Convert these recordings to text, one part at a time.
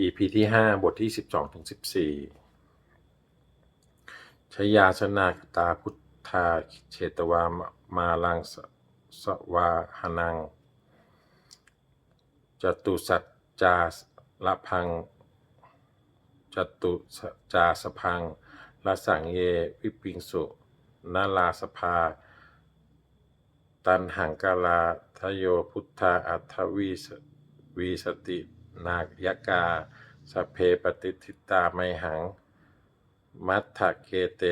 EP ที่ห้าบทที่สิบสองถึงสิบสี่ชยาชนาคตาพุทธาเชตวามาลังสสวาหนังจตุสัจจาละพังจตุสัจจาสพังละสังเยวิปิงสุนาลาสภา ตันหังกาลาทโยพุทธาอัทวีสวีสติ นายกาสเพปฏิทิตาไมหัง มัทธเกเต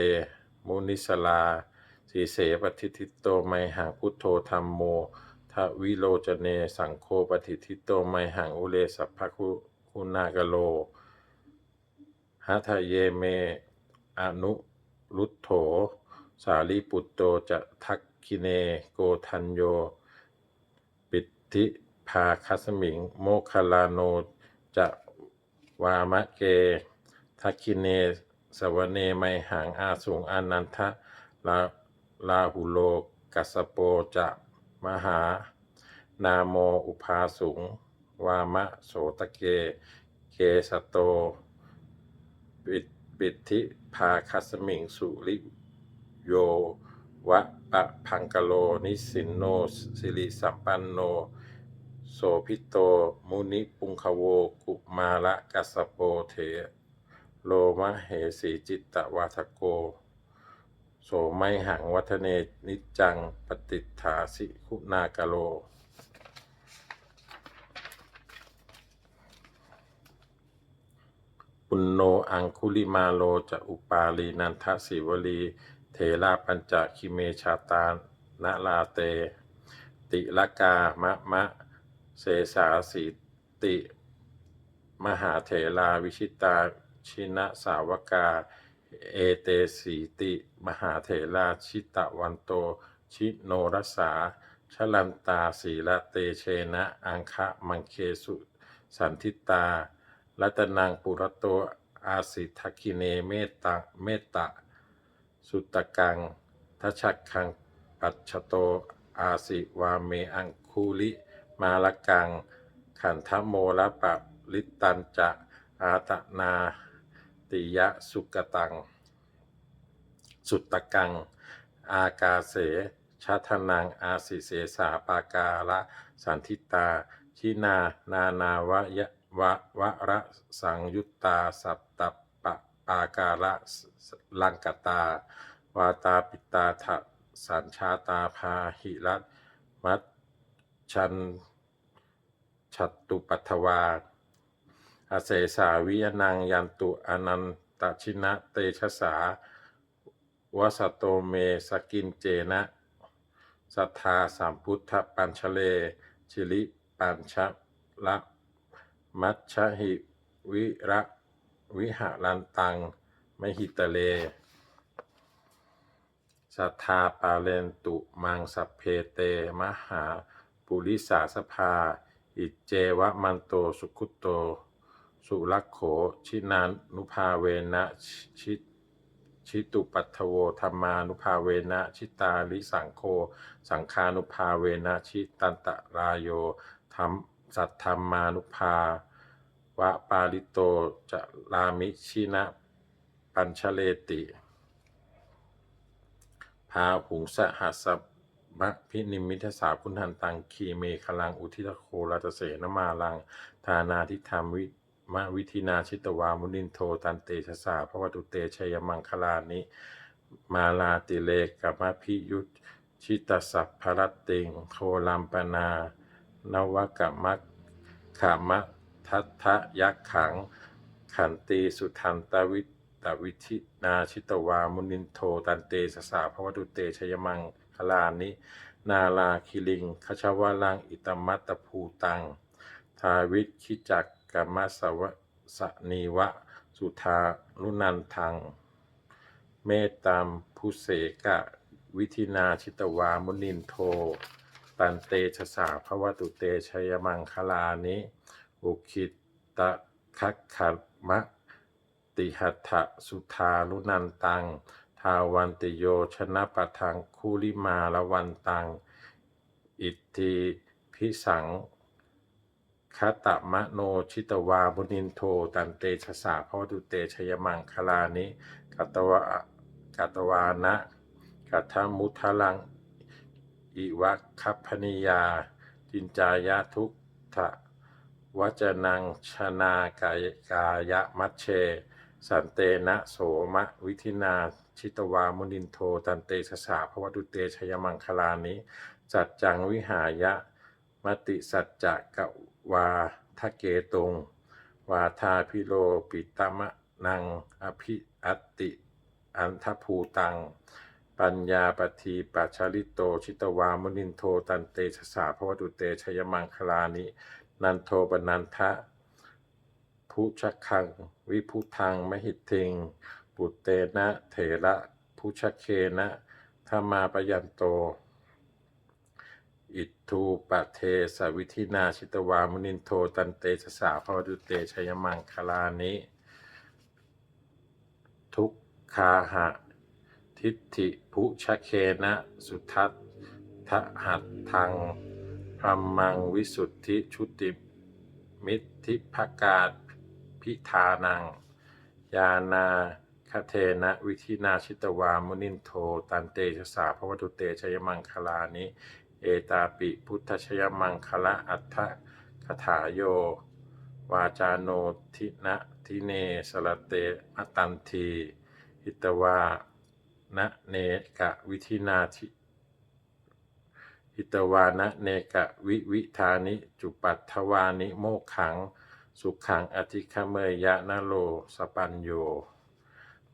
มุนิสลาสีเสปฏิทิโตไมหังพุทโธธรรมโมทวิโลจเนสังโฆปฏิทิโตไมหังอุเลสัพพคุณากโลหัทเยเมอนุรุตโถ สาลีปุตโตจะทักคิเนโกทันโย ปิติ ภาคัสมิง โมคลาโนจะวามะเกทักคิเนสวเนไมหังอาสุงอนันทะลาลาหุโลกัสโปจะมหา นาโมอุภาสุง วามะโสตะเก เกสโตปิปิธิภาคัสมิงสุริโยวะปะพังกโลนิสินโนสิริสัมปันโน โสพิโต มุนิปุงคโว กุมาละกัสโปเถโลมะเหสีจิตตวาทโก โสไมหังวัฒเนนิจังปฏิฏฐาสิคุณากโล ปุณโนอังคุลิมาโลจะอุปาลีนันทสิวลี เทราปัญจคิเมชาตานาลาเต ติลกามะมะ เสสาสีติ มหาเถราวิชิตาชินะสาวกา เอเตสีติ มหาเถราชิตะวันโต ชิโนรสาชลันตาสีละเตเชนะ อังคะมังเคสุ สันทิตา รัตนังปุรโตอาสิทคิเนเมตตาเมตตะ สุตกังทัชชักคังปัจฉโต อาสิวาเมอังคูลิ มาลกัง ขันธโมละปะลิตันจะอาตนาติยะสุกตัง สุตตะกัง อากาเสชาทนังอาสิเสสาปากาละสันทิตา ชินานานาวะยะวะวะระสังยุตตา สัตตปะปาการะลังกตา วาตาปิตาทะสัญชาตาพาหิรัตมัชชัน ชัตตุปัทวาอาเสสาวิยนังยันตุอนันตชินะเตชะสาวสโตเมสกินเจนะสัทธาสามพุทธปัญชเล ชิลิปัญชละมัชชหิวิระวิหารันตังมหิตเล สัทธาปาเลนตุมังสัพเพเต มหาปุริสาสภา อิเจวะมันโตสุขุโต สุลักโข ชินานุภาเวนะชิชิตุปัทโวธรรมานุภาเวนะชิตาลิสังโฆสังคานุภาเวนะชิตันตรายโยธรรมสัทธรรมานุภาวะปาลิโตจะลามิชินะปัญชเลติ พาผุงสหัส มะพินิมิทสาพุนหันตังคีเมคลังอุทิตโคราตเสนมาลัง ทานาทิธรรมวิมะวิธินาชิตวามุนินโทตันเตชะสาพระวตุเตชยมังคลานิ มาลาติเลกมะพิยุตชิตสัพพรตติงโทลัมปนานวกมักขามะทัตทะยักขัง ขันตีสุทันตวิตวิธินาชิตวามุนินโทตันเตสสาพระวตุเตชยมัง ลานิ นาลาคิลิงคชวาลัง อิตมัตตภูตัง ทาวิคิจักกรรมสวะสนีวะ สุธานุนันทัง เมตตามพุเสกะ วิธินาชิตวามุนินโท ตันเตชะสาพระวตุเตชยมังคลานิ อุคิตตะคักขมะติหัตถะสุธาลุนันตัง ทาวันติโยชนะปะทังคูลิมาละวันตัง อิทธิพิสังคตะมะโนชิตวาบุนินโทตันเตชะสาพวตุเตชยมังคลานิกัตวะกัตวานะกัทมุทลัง อิวะคัพพนิยา จินจายะทุกทะวจนังชนากายกายะมัชเช สันเตนะโสมะวิธินาชิตวามุนินโทตันเตชสาพระวตุเตชยมังคลานิจัดจังวิหายะ มติสัจจะกะวาทะเกตุงวาทาพิโลปิตมะนัง อภิอติ อันทภูตัง ปัญญาปทีปัชลิโตชิตวามุนินโทตันเตชะสาพระวตุเตชยมังคลานิ นันโทปนันทะ พุชคัง วิพุทังมหิตทิง ปุเตนะเถระพุชเคนะธรรมาปยันโต อิทูปะเทสวิธินาชิตวามุนินโทตันเตชะสาพระวตุเตชยมังคลานิ ทุกคาหะ ทิฏฐิพุชเคนะสุทัตทหัตทังพรมังวิสุทธิชุติมิทธิภกาศ พิธานัง ยานาคเทนะวิธินาชิตวามุนินโท ตันเตชะสาพระวัตุเตชยมังคลานิ เอตาปิพุทธชยมังคละอัฏฐคถาโยวาจาโนทินะทิเนสรเตมตันทีหิตวานะเนกะวิธินาทิหิตวานะเนกะวิวิธานิ จุปัตถวานิโมขัง สุขังอธิคเมยะนะโลสปัญโย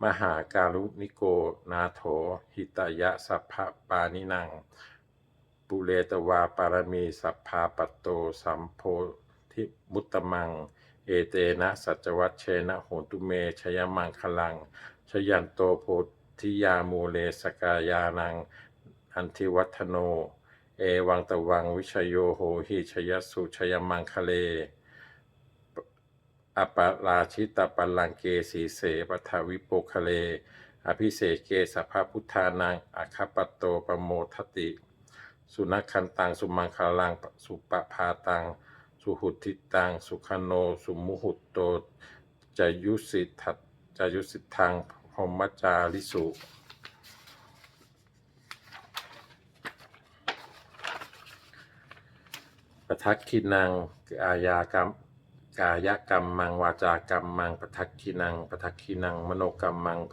มหาการุนิโกนาโถ หิตายะสัพพปานินัง ปุเรตวาปารมีสัพพาปัตโตสัมโพธิมุตตมัง เอเตนะสัจวัชเชนะโหตุเมชยมังคลัง ชยันโตโพธิยามูเลสกายานัง อันทิวัฒโน เอวังตวังวิชโยโหหิชยสุชยมังคเล อปาราชิตปัลลังเกสีเสปทาวิโปคะเล อภิเศกเกสัพพพุทธานังอคปโตปโมทติ สุนัขคันตังสุมังคาลังสุปะพาตัง สุหุติตัง สุขโน สุมุหุตโตจยุสิทัตจยุสิทังพรมจาริสุปทักขินังกายากรรม กายกรรมมังวาจากรรมมังปทักขินังปทักขินัง มโนกรรมมังป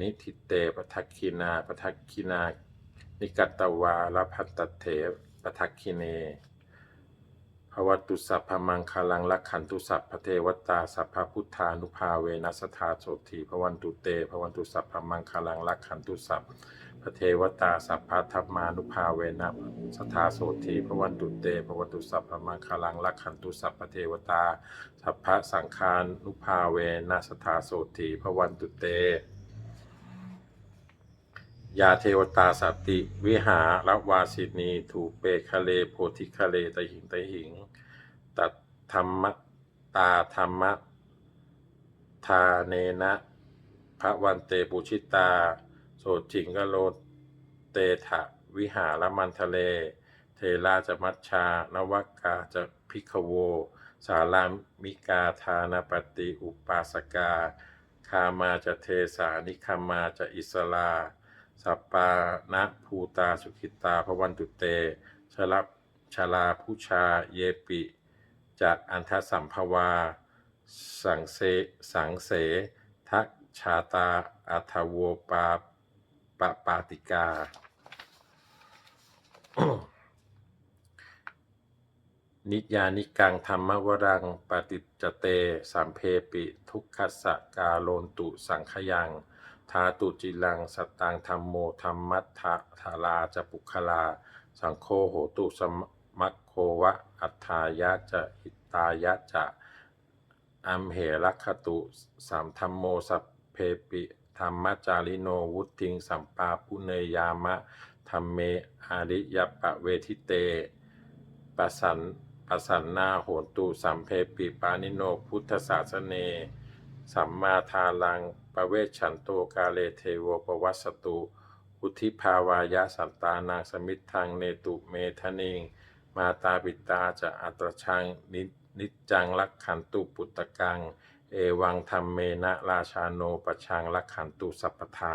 นิทิเตปทักขินาปทักขินา นิกัตตวาลพัตตเถปทักขิเนภวตุสัพพมังคลังลักขันตุสัพพเทวตาสัพพพุทธานุภาเวนัสธาโสทีภวันตุเตภวันตุสัพพมังคลังลักขันตุสัพ พระเทวตาสัพพธรรมานุภาเวนัสธาโสทีภวันตุเตภวันตุสัพพมังคลังลักขันตุสัพพเทวตา สัพพสังฆานุภาเวนัสธาโสทีภวันตุเต ยาเทวตาสัตติ วิหารวาสินีถูเปคะเลโพธิคะเลตหิงตหิง ตัดธรรมตาธรรมทาเนนะพระวันเตปุชิตา โสจิงกโลเตถะวิหารมันทะเล เทราจะมัชชานวกาจะพิกโว สารามิกาทานปฏิอุปาสกา คามาจะเทสานิคามาจะอิสลาสัปปานะภูตาสุขิตาพวันตุเตชลับชลาผู้ชาเยปิจากอันทสัมภวา สังเสสังเสทักชาตาอัทโวปา ปะปาติกา นิยานิกังธรรมวรังปฏิจเตสัมเพปิ ทุกขสกาโลนตุสังขยังทาตุจิลังสตังธรรมโมธรรมัตถะทาราจะปุคลา สังโฆโหตุสมัคโควะ อัฏฐายะจะหิตายะจะอัมเหรัคขตุสามธรรมโมสัพเพปิ ธรรมจาริโนวุติงสัมปาปุเนยามะธรรมเมอาริยปะเวทิเตปสันปสันนาโหตุสัมเพปิปานิโนพุทธศาสเน สัมมาทาลังปะเวชฉันโตกาเลเทโวปวัสสตุอุทิภาวายะสันตานางสมิทธังเนตุเมทนิงมาตาปิตาจะอัตรชังนินิจจังลักขันตุปุตตะกัง เอวังธรรมเมนะราชาโนปชังลักขันตุสัพพทา